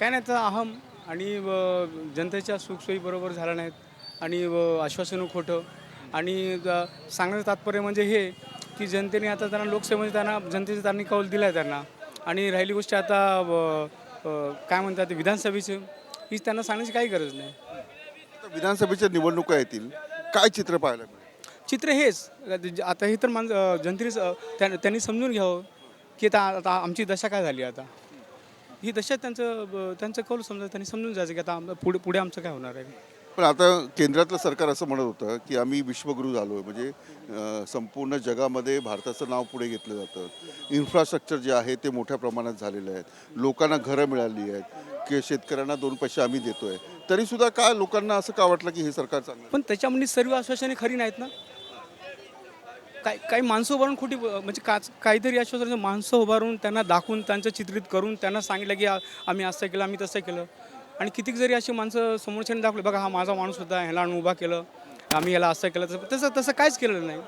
काय नाही तर अहम आणि जनतेच्या सुखसोयी बरोबर झाल्या नाहीत आणि व आश्वासनं खोटं. आणि सांगण्याचं तात्पर्य म्हणजे हे की जनतेने आता त्यांना लोकसेवेमध्ये त्यांना जनतेचा त्यांनी कौल दिला आहे त्यांना. आणि राहिली गोष्ट आता काय म्हणतात विधानसभेची ही त्यांना सांगण्याची काही गरज नाही. विधानसभेच्या निवडणुका येतील. काय चित्र पाहायला चित्र हेच. आता हे तर मान जनतेने त्या- त्यांनी समजून घ्यावं की आता आता आमची दशा काय झाली आता? ही दशा त्यांचं ब- त्यांचं कौल समजा त्यांनी समजून जायचं की आता आम- पुढे पुढे आमचं काय होणार आहे. पण आता केंद्रातलं सरकार असं म्हणत होतं की आम्ही विश्वगुरू झालो आहे. म्हणजे अं, संपूर्ण जगामध्ये भारताचं नाव पुढे घेतलं जातं. इन्फ्रास्ट्रक्चर जे आहे ते मोठ्या प्रमाणात झालेलं आहे लोकांना घरं मिळाली आहेत. की शेतकऱ्यांना दोन पैसे आम्ही देतोय. तरीसुद्धा का लोकांना असं का वाटलं की हे सरकार चांगलं आहे? पण त्याच्यामध्ये सर्व आश्वासने खरी नाहीत ना? काय काही माणसं उभारून खोटी म्हणजे काच काहीतरी आश्वासन माणसं उभारून त्यांना दाखवून त्यांचं चित्रित करून त्यांना सांगितलं की आम्ही असं केलं आम्ही तसं केलं. आणि कितीक जरी अशी माणसं समोरच्याने दाखवले बघा हा माझा माणूस होता ह्याला आणून उभा केलं आम्ही याला असं केलं तसं तसं तसं काहीच केलेलं नाही.